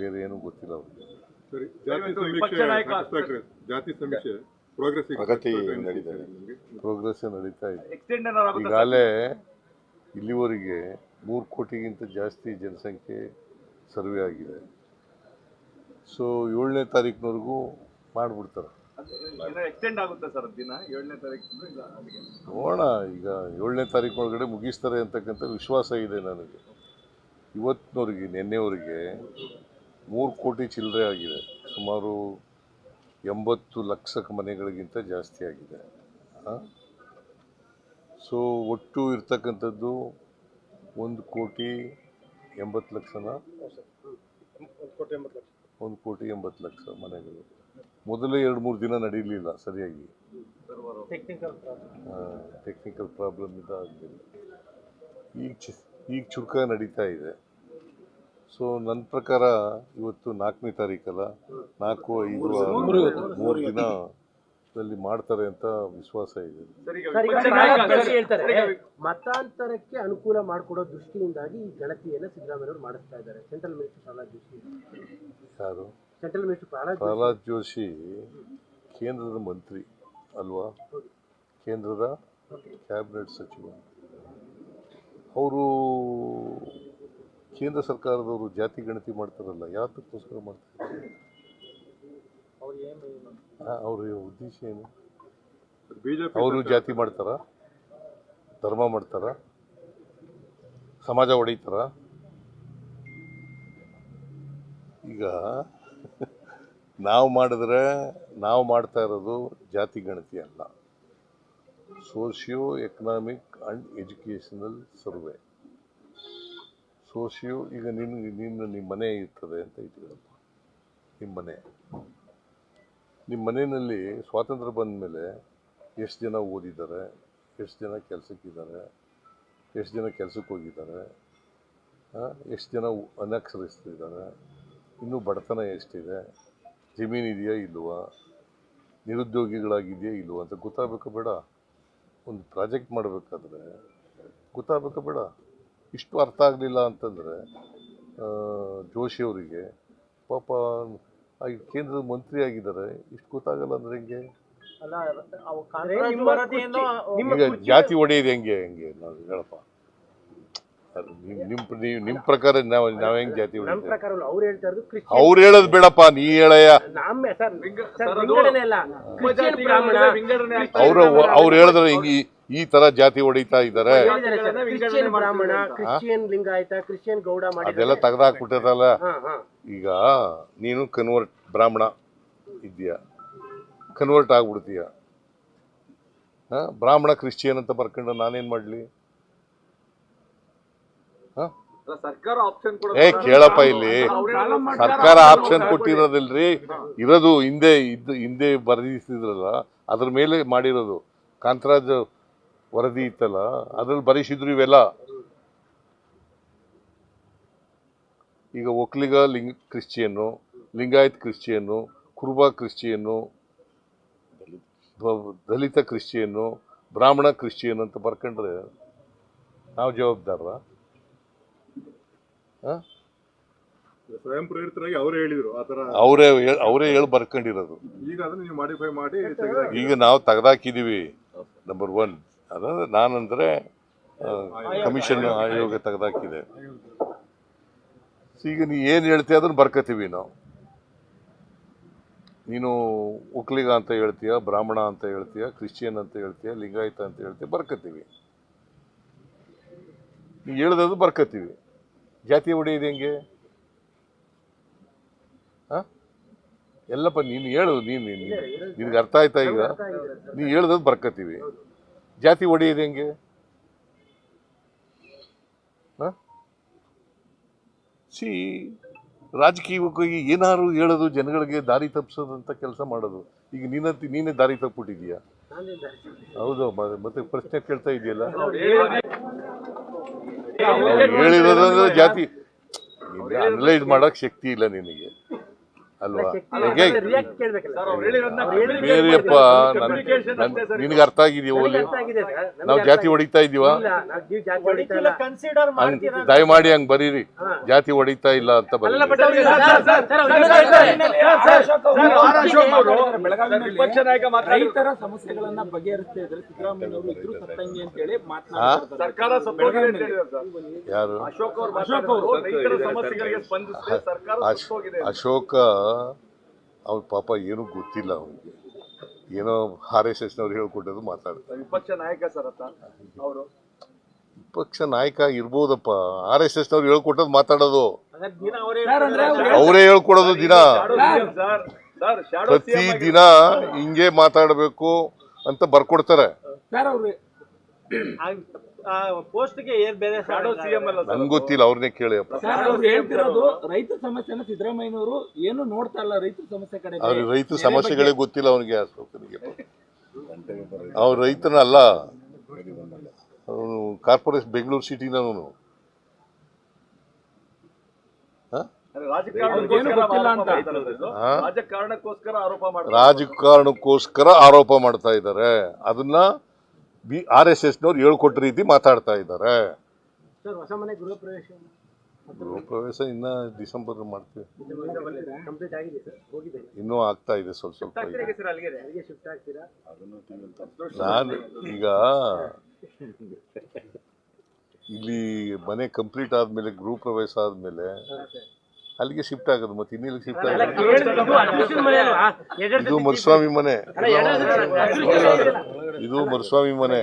ಬೇರೆ ಏನು ಗೊತ್ತಿಲ್ಲ ಅವ್ರಿಗೆ. ಸರಿ ಜಾತಿ ಸಮೀಕ್ಷೆ ಜಾತಿ ಪ್ರೋಗ್ರೆಸ್ ಪ್ರಗತಿ ನಡೀತಾ ಇದೆ. ಪ್ರೋಗ್ರೆಸ್ ನಡೀತಾ ಇದೆ. ಎಕ್ಸ್ಟೆಂಡ್ ಏನಾರು ಆಗುತ್ತಾ ಈಗಾಗಲೇ ಇಲ್ಲಿವರೆಗೆ ಮೂರು ಕೋಟಿಗಿಂತ ಜಾಸ್ತಿ ಜನಸಂಖ್ಯೆ ಸರ್ವೆ ಆಗಿದೆ. ಸೊ ಏಳನೇ ತಾರೀಕಿನವರೆಗೂ ಮಾಡಿಬಿಡ್ತಾರೆ. ಎಕ್ಸ್ಟೆಂಡ್ ಆಗುತ್ತಾ ಸರ್ ದಿನ? ಏಳನೇ ತಾರೀಕು ಇಲ್ಲ ಅಲ್ಲಿಗೆ ನೋಡೋಣ ಈಗ ಏಳನೇ ತಾರೀಕು ಒಳಗಡೆ ಮುಗಿಸ್ತಾರೆ ಅಂತಕ್ಕಂಥ ವಿಶ್ವಾಸ ಇದೆ ನನಗೆ. ಇವತ್ತಿನವರೆಗೆ ನಿನ್ನೆವರೆಗೆ ಮೂರು ಕೋಟಿ ಚಿಲ್ಲರೆ ಆಗಿದೆ. ಸುಮಾರು ಎಂಬತ್ತು ಲಕ್ಷ ಮನೆಗಳಿಗಿಂತ ಜಾಸ್ತಿ ಆಗಿದೆ. ಸೊ ಒಟ್ಟು ಇರ್ತಕ್ಕಂಥದ್ದು ಒಂದು ಕೋಟಿ ಎಂಬತ್ತು ಲಕ್ಷನ? ಒಂದು ಕೋಟಿ ಎಂಬತ್ತು ಲಕ್ಷ. ಮನೆಗಳು. ಮೊದಲೇ ಎರಡು ಮೂರು ದಿನ ನಡೀಲಿಲ್ಲ ಸರಿಯಾಗಿ. ಟೆಕ್ನಿಕಲ್ ಪ್ರಾಬ್ಲಮ್ ಇಂದ ಆಗಲಿಲ್ಲ. ಈಗ ಈಗ ಚುರುಕ ನಡೀತಾ ಇದೆ. ಸೊ ನನ್ನ ಪ್ರಕಾರ ಇವತ್ತು ನಾಲ್ಕನೇ ತಾರೀಕಲ್ಲ ನಾಲ್ಕು ಐದು ಆರು ಮೂರು ದಿನದಲ್ಲಿ ಮಾಡ್ತಾರೆ ಅಂತ ವಿಶ್ವಾಸ ಇದೆ. ಮತಾಂತರಕ್ಕೆ ಅನುಕೂಲ ಮಾಡಿಕೊಡೋ ದೃಷ್ಟಿಯಿಂದಾಗಿ ಈ ಗಣತಿಯನ್ನ ಸಿದ್ದರಾಮಯ್ಯವರು ಮಾಡಿಸ್ತಾ ಇದ್ದಾರೆ. Central minister Prahlad Joshi. ಯಾರು? Central minister Prahlad Joshi. Pralhad Joshi ಕೇಂದ್ರದ ಮಂತ್ರಿ ಅಲ್ವಾ? ಕೇಂದ್ರದ ಕ್ಯಾಬಿನೆಟ್ ಸಚಿವ. ಅವರು ಕೇಂದ್ರ ಸರ್ಕಾರದವರು ಜಾತಿ ಗಣತಿ ಮಾಡ್ತಾರಲ್ಲ ಯಾತಕ್ಕೋಸ್ಕರ ಮಾಡ್ತಾರೆ? ಅವ್ರ ಉದ್ದೇಶ ಏನು? ಅವರು ಜಾತಿ ಮಾಡ್ತಾರ? ಧರ್ಮ ಮಾಡ್ತಾರ? ಸಮಾಜ ಹೊಡಿತಾರ ಈಗ ನಾವು ಮಾಡಿದ್ರೆ ನಾವು ಮಾಡ್ತಾ ಇರೋದು ಜಾತಿ ಗಣತಿ ಅಲ್ಲ. Socio economic and educational survey. Socio ಈಗ ನಿನ್ನ ನಿನ್ನ ನಿಮ್ಮ ಮನೆ ಇರ್ತದೆ ಅಂತ ಇಟ್ಕೊಳ್ಳಪ್ಪ ನಿಮ್ಮ ಮನೆ. ನಿಮ್ಮ ಮನೆಯಲ್ಲಿ ಸ್ವಾತಂತ್ರ್ಯ ಬಂದ ಮೇಲೆ ಎಷ್ಟು ಜನ ಓದಿದ್ದಾರೆ, ಎಷ್ಟು ಜನ ಕೆಲಸಕ್ಕಿದ್ದಾರೆ, ಎಷ್ಟು ಜನ ಕೆಲಸಕ್ಕೆ ಹೋಗಿದ್ದಾರೆ ಎಷ್ಟು ಜನ ಅನಕ್ಷರಿಸ್ತಿದ್ದಾರೆ ಇನ್ನೂ ಬಡತನ ಎಷ್ಟಿದೆ, ಜಮೀನು ಇದೆಯಾ ಇಲ್ವಾ, ನಿರುದ್ಯೋಗಿಗಳಾಗಿದೆಯಾ ಇಲ್ವಾ ಅಂತ ಗೊತ್ತಾಗಬೇಕು ಬೇಡ. ಒಂದು ಪ್ರಾಜೆಕ್ಟ್ ಮಾಡಬೇಕಾದ್ರೆ ಗೊತ್ತಾಗಬೇಕು ಬೇಡ. ಇಷ್ಟು ಅರ್ಥ ಆಗಲಿಲ್ಲ ಅಂತಂದರೆ ಜೋಶಿ ಅವರಿಗೆ ಪಾಪ ಈ ಕೇಂದ್ರದ ಮಂತ್ರಿ ಆಗಿದ್ದಾರೆ ಇಷ್ಟು ಗೊತ್ತಾಗಲ್ಲ ಅಂದ್ರೆ ಹೆಂಗೆ? ಈಗ ಜಾತಿ ಒಡೆಯೋದು ಹೆಂಗೆ ಹೆಂಗೆ ನಾವು ಹೇಳಪ್ಪ? ನಿಮ್ ನೀವು ನಿಮ್ಮ ಪ್ರಕಾರ ನಾವು ನಾವು ಹೆಂಗೆ ಜಾತಿ ನಮ್ಮ ಪ್ರಕಾರ ಅವ್ರು ಹೇಳದ್ ಇರೋದು ಕ್ರಿಶ್ಚಿಯನ್ ಅವ್ರು ಹೇಳೋದು ಬೇಡಪ್ಪ ನೀ ಹೇಳಯ್ಯ. ಅವರು ಅವ್ರು ಹೇಳಿದ್ರೆ ಹಿಂಗೆ ಈ- ತರ ಜಾತಿ ಹೊಡಿತಾ ಇದ್ದಾರೆ. ಹೇಳಿದ್ದಾರೆ ಸರ್, ವಿಂಗಡಣೆ ಕ್ರಿಶ್ಚಿಯನ್ ಬ್ರಾಹ್ಮಣ ಕ್ರಿಶ್ಚಿಯನ್ ಲಿಂಗಾಯತ ಕ್ರಿಶ್ಚಿಯನ್ ಗೌಡ ಅದೆಲ್ಲ ಮಾಡಿದ್ದಾರೆ ತೆಗ್ದಾಕ್ಬಿಟ್ಟಿರಲ್ಲ ಈಗ ನೀನು ಕನ್ವರ್ಟ್ ಬ್ರಾಹ್ಮಣ ಇದೆಯಾ ಕನ್ವರ್ಟ್ ಆಗ್ಬಿಡ್ತೀಯ. ಹಾ? ಬ್ರಾಹ್ಮಣ ಕ್ರಿಶ್ಚಿಯನ್ ಅಂತ ಬರ್ಕೊಂಡು ನಾನೇನ್ ಮಾಡ್ಲಿ? ಹಾಂ? ಅಲ್ಲ, ಸರ್ಕಾರ ಆಪ್ಷನ್ ಕೂಡ ಏ ಕೇಳಪ್ಪ ಇಲ್ಲಿ. ಸರ್ಕಾರ ಆಪ್ಷನ್ ಕೊಟ್ಟಿರೋದಿಲ್ರಿ. ಇರೋದು ಹಿಂದೆ ಇದ್ದು ಹಿಂದೆ ಬರೆದಿಸಿದ್ರಲ್ಲ ಅದ್ರ ಮೇಲೆ ಮಾಡಿರೋದು. ಕಾಂತರಾಜ್ ವರದಿ ಇತ್ತಲ್ಲ ಅದ್ರಲ್ಲಿ ಬರೆಸಿದ್ರು ಇವೆಲ್ಲ. ಈಗ ಒಕ್ಲಿಗ ಲಿಂಗ್ ಕ್ರಿಶ್ಚಿಯನ್ನು ಲಿಂಗಾಯತ್ ಕ್ರಿಶ್ಚಿಯನ್ನು ಕುರುಬ ಕ್ರಿಶ್ಚಿಯನ್ನು ದಲಿತ ಕ್ರಿಶ್ಚಿಯನ್ನು ಬ್ರಾಹ್ಮಣ ಕ್ರಿಶ್ಚಿಯನ್ ಅಂತ ಬರ್ಕೊಂಡ್ರೆ ನಾವು ಜವಾಬ್ದಾರ ಹಾಂ ಸ್ವಯಂ ಪ್ರೇರಿತರಾಗಿ ಅವರೇ ಹೇಳಿದ್ರು ಅವರೇ ಅವರೇ ಹೇಳಿ ಬರ್ಕೊಂಡಿರೋದು. ಈಗ ಅದನ್ನ ನೀವು ಮಾಡಿಫೈ ಮಾಡಿ. ಈಗ ನಾವು ತೆಗ್ದಾಕಿದೀವಿ ನಂಬರ್ ಒನ್ ಅದಂದ್ರೆ ನಾನಂದ್ರೆ ಕಮಿಷನ್ ಆಯೋಗ. ತೆಗೆದಾಕಿದೆ. ಈಗ ನೀ ಏನು ಹೇಳ್ತೀಯ ಅದನ್ನ ಬರ್ಕೋತೀವಿ ನಾವು. ನೀನು ಒಕ್ಲಿಗ ಅಂತ ಹೇಳ್ತೀಯ ಬ್ರಾಹ್ಮಣ ಅಂತ ಹೇಳ್ತೀಯ ಕ್ರಿಶ್ಚಿಯನ್ ಅಂತ ಹೇಳ್ತೀಯ ಲಿಂಗಾಯತ ಅಂತ ಹೇಳ್ತೀಯ ಬರ್ಕೋತೀವಿ. ನೀ ಹೇಳ್ದದು ಬರ್ಕೋತೀವಿ. ಜಾತಿ ಹೊಡೆಯೋದು ಹೆಂಗೆ? ಹಾಂ? ಎಲ್ಲಪ್ಪ ನೀನು ಹೇಳು ನೀನು ನೀನು ನಿನಗೆ ಅರ್ಥ ಆಯ್ತಾ ಈಗ? ನೀ ಹೇಳ್ದದ್ದು ಬರ್ಕತ್ತೀವಿ ಜಾತಿ ಹೊಡೆಯೋದು ಹೆಂಗೆ? ಸಿ ರಾಜಕೀಯವಾಗಿ ಏನಾದ್ರು ಹೇಳೋದು, ಜನಗಳಿಗೆ ದಾರಿ ತಪ್ಪಿಸೋದಂತ ಕೆಲಸ ಮಾಡೋದು. ಈಗ ನೀನಂತ, ನೀನೇ ದಾರಿ ತಪ್ಪಿಬಿಟ್ಟಿದೀಯ ಹೌದು ಮತ್ತೆ ಪ್ರಶ್ನೆ ಕೇಳ್ತಾ ಇದೆಯಲ್ಲ? ಹೇಳಿರೋದಂದ್ರೆ ಜಾತಿ. ಅನಲೈಸ್ ಮಾಡಕ್ ಶಕ್ತಿ ಇಲ್ಲ ನಿನಗೆ. ಅಲ್ವಾ ಬೇರೆಯಪ್ಪ. ನಿನಗೆ ಅರ್ಥ ಆಗಿದೆಯೋ ನಮ್ಗೆ ಓಲಿ ಆಗಿದೆ ಸರ್. ನಾವು ಜಾತಿ. ಹೊಡಿತಾ ಇದೀವ ಇಲ್ಲ ನಾವು ಜೀವ ಜಾತಿ ಹೊಡಿತಾ ಇಲ್ಲ ಕನ್ಸಿಡರ್ ಹಂಗ್ ದಯಮಾಡಿ ಹಂಗ್ ಬರೀರಿ ಜಾತಿ ಹೊಡಿತಾ ಇಲ್ಲ ಅಂತ ಬರೀ. ರೈತರ ಸಮಸ್ಯೆಗಳನ್ನ ಬಗೆಹರಿಸ್ತಾ ಇದ್ರೆ ಅಂತ ಹೇಳಿ ಸರ್ಕಾರ. ಯಾರು ಅಶೋಕ ಅವ್ರ ಪಾಪ ಏನೂ ಗೊತ್ತಿಲ್ಲ ಅವನಿಗೆ. ಏನೋ ಆರ್ ಎಸ್ ಎಸ್ನವ್ರು ಹೇಳ್ಕೊಟ್ಟದು ಮಾತಾಡ್ತಾರೆ. ವಿಪಕ್ಷ ನಾಯಕ ಸರ್ ಅಂತ ಅವರು? ವಿಪಕ್ಷ ನಾಯಕ ಇರ್ಬೋದಪ್ಪ. ಆರ್ ಎಸ್ ಎಸ್ನವ್ರು ಹೇಳ್ಕೊಟ್ಟದು ಮಾತಾಡೋದು. ಅವ್ರು ಅವರೇ ಹೇಳ್ಕೊಡೋದು ದಿನ. ಸರ್. ಸರ್ ಶಾಡೋ ಪ್ರತಿ ದಿನ ಹಿಂಗೆ ಮಾತಾಡಬೇಕು ಅಂತ ಬರ್ಕೊಡ್ತಾರೆ. ಸರ್ ಅವ್ರು ಪೋಸ್ಟ್ಗೆ ಏನ್ ಬೇರೆ ಶಾಡೋ ಸಿಎಂ ಅಲ್ಲ ಸರ್ ನನ್ಗೆ ಗೊತ್ತಿಲ್ಲ ಅವ್ರನ್ನೇ ಕೇಳಿಯಪ್ಪ ಸರ್ ಅವ್ರು ಹೇಳ್ತಿರೋದು ರೈತ ಸಮಸ್ಯೆನ ಸಿದ್ದರಾಮಯ್ಯನವರು ಏನು ನೋಡ್ತಾ ಇಲ್ಲ ರೈತರ ಸಮಸ್ಯೆ ಕಡೆ ಅವ್ರ ರೈತ ಸಮಸ್ಯೆಗಳೇ ಗೊತ್ತಿಲ್ಲ ಅವನಿಗೆ. ಅಶೋಕನಿಗೆ ಅವ್ರ ರೈತನ ಅಲ್ಲ ಅವನು ಕಾರ್ಪೊರೇಷನ್ ಬೆಂಗಳೂರು ಸಿಟಿನವನು. ರಾಜಕಾರಣಕ್ಕೋಸ್ಕರ ಆರೋಪ ಮಾಡ್ತಾ ಇದ್ದಾರೆ. ಅದನ್ನ ಬಿ ಆರ್ ಎಸ್ ಎಸ್ನವ್ರು ಹೇಳ್ಕೊಟ್ಟ ರೀತಿ ಮಾತಾಡ್ತಾ ಇದ್ದಾರೆ. ಸರ್ ಹೊಸ ಮನೆ ಗೃಹ ಪ್ರವೇಶ ಗೃಹ ಪ್ರವೇಶ ಇನ್ನ ಡಿಸೆಂಬರ್ ಮಾಡ್ತೀವಿ. ಕಂಪ್ಲೀಟ್ ಆಗಿದೆ ಸರ್ ಹೋಗಿದೆ. ಇನ್ನೂ ಆಗ್ತಾ ಇದೆ ಸ್ವಲ್ಪ ಸ್ವಲ್ಪ ಸರ್ ಅಲ್ಲಿಗೆ? ಅಲ್ಲಿಗೆ ಶಿಫ್ಟ್ ಆಗ್ತೀರಾ? ನಾನು ಈಗ ಇಲ್ಲಿ ಮನೆ ಕಂಪ್ಲೀಟ್ ಆದ್ಮೇಲೆ ಗೃಹ ಪ್ರವೇಶ ಆದ್ಮೇಲೆ ಅಲ್ಲಿಗೆ ಶಿಫ್ಟ್ ಆಗೋದು ಮತ್ತೆ ಇನ್ನೆಲ್ಲಿ ಶಿಫ್ಟ್ ಆಗೋದು? ಇದು ಮರುಸ್ವಾಮಿ ಮನೆ. ಇದು ಮರುಸ್ವಾಮಿ ಮನೆ.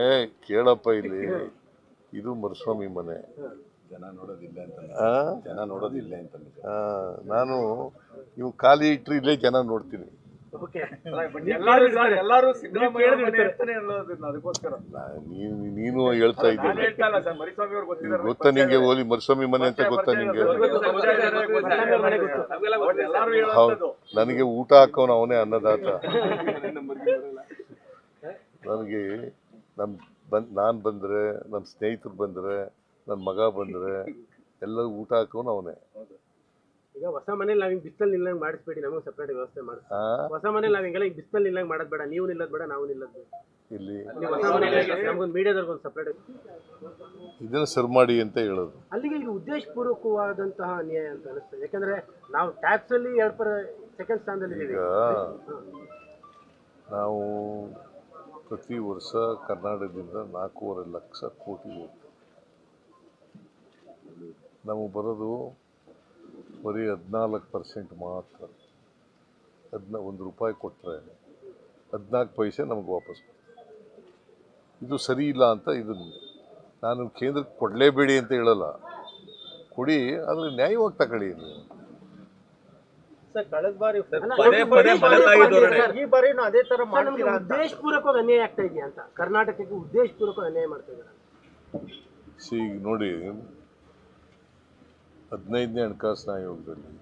ಏ ಕೇಳಪ್ಪ ಇಲ್ಲಿ. ಇದು ಮರುಸ್ವಾಮಿ ಮನೆ. ಜನ ನೋಡೋದಿಲ್ಲ ಅಂತ ಆ? ಜನ ನೋಡೋದಿಲ್ಲ ಅಂತ ಆ, ನಾನು ನೀವು ಖಾಲಿ ಇಟ್ಟರೆ ಇಲ್ಲೇ ಜನ ನೋಡ್ತೀನಿ. ಎಲ್ಲಾರು ಅದಕ್ಕೋಸ್ಕರ. ನೀನು ನೀನು ಹೇಳ್ತಾ ಇದ್ದೀನಿ. ಹೇಳ್ತಾ ಸರ್. ಮರಿಸ್ವಾಮಿ ಅವ್ರು ಗೊತ್ತಿದ್ದಾರೆ ಗೊತ್ತಾ ನಿಂಗೆ ಓಲಿ ಮರಿಸ್ವಾಮಿ ಮನೆ ಅಂತ ಗೊತ್ತಾ ನಿಂಗೆ? ನನಗೆ ಊಟ ಹಾಕೋನು ಅವನೇ ಅನ್ನದಾತ. ನನಗೆ ನಮ್ ಬಂದ್ ನಾನು ಬಂದ್ರೆ ನನ್ನ ಸ್ನೇಹಿತರು ಬಂದ್ರೆ ನನ್ನ ಮಗ ಬಂದ್ರೆ ಎಲ್ಲರೂ ಊಟ ಹಾಕೋನು ಅವನೇ. ಈಗ ಹೊಸ ಮನೇಲಿ ನಾವ್ ಹಿಂಗ್ ಬಿಸ್ತಲ್ ನಿಲ್ಲಂಗ್ ಮಾಡಿಸ್ಬೇಡಿ ನಮಗೆ ಸಪ್ರೇಟ್ ವ್ಯವಸ್ಥೆ ಮಾಡಿ. ಆ ಹೊಸ ಮನೇಲಿ ನಾವ್ ಹಿಂಗೆಲ್ಲ ಬಿಸ್ತಲ್ ನಿಲ್ಲಂಗ್ ಮಾಡೋದ್ ಬೇಡ ನೀವು ನಿಲ್ಲದ್ ಬೇಡ ನಾವು ನಿಲ್ಲದ್ ಬೇಡ. ಇಲ್ಲಿ ನೀವು ಹೊಸ ಮನೇಲಿ ನಮ್ಗೊಂದು ಮೀಡಿಯಾದವ್ರಿಗೊಂದು ಸಪ್ರೇಟ್ ಇದನ್ನು ಶುರು ಮಾಡಿ ಅಂತ ಹೇಳೋದು. ಅಲ್ಲಿಗೆ ಇದು ಉದ್ದೇಶಪೂರ್ವಕವಾದಂತಹ ಅನ್ಯಾಯ ಅಂತ ಅನಿಸ್ತದೆ. ಯಾಕಂದ್ರೆ ನಾವು ಟ್ಯಾಕ್ಸ್ ಅಲ್ಲಿ ಎರಡ್ ಪರ್ ಸೆಕೆಂಡ್ ಸ್ಥಾನದಲ್ಲಿ ಈಗ ಇದ್ದೀವಿ ನಾವು ಪ್ರತಿ ವರ್ಷ ಕರ್ನಾಟಕದಿಂದ ನಾಲ್ಕೂವರೆ ಲಕ್ಷ ಕೋಟಿ ಹೋಗ್ತದೆ. ನಮಗೆ ಬರೋದು ಬರೀ ಹದಿನಾಲ್ಕು ಪರ್ಸೆಂಟ್ ಮಾತ್ರ. ಅದನ್ನ ಒಂದು ರೂಪಾಯಿ ಕೊಟ್ಟರೆ ಹದಿನಾಲ್ಕು ಪೈಸೆ ನಮಗೆ ವಾಪಸ್ ಇದು ಸರಿ ಇಲ್ಲ ಅಂತ ಇದು ನಾನು ಕೇಂದ್ರಕ್ಕೆ ಕೊಡಲೇಬೇಡಿ ಅಂತ ಹೇಳಲ್ಲ. ಕೊಡಿ ಆದರೆ ನ್ಯಾಯವಾಗಿ ತಗೊಳ್ಳಿ ನೀವು ಸರ್ ಕಳೆದ ಬಾರಿ. ಈ ಬಾರಿ ಅದೇ ತರ ಮಾಡ್ತೀರಾ ಅಂತ. ಉದ್ದೇಶಪೂರ್ವಕವಾಗಿ ಅನ್ಯಾಯ ಆಗ್ತಾ ಇದೆಯಾ ಅಂತ. ಕರ್ನಾಟಕಕ್ಕೆ ಉದ್ದೇಶಪೂರ್ವಕ ಅನ್ಯಾಯ ಮಾಡ್ತಾ ಇದ್ದಾರೆ. ಸಿ ಈಗ ನೋಡಿ ಹದಿನೈದನೇ ಹಣಕಾಸಿನ ಆಯೋಗದಲ್ಲಿ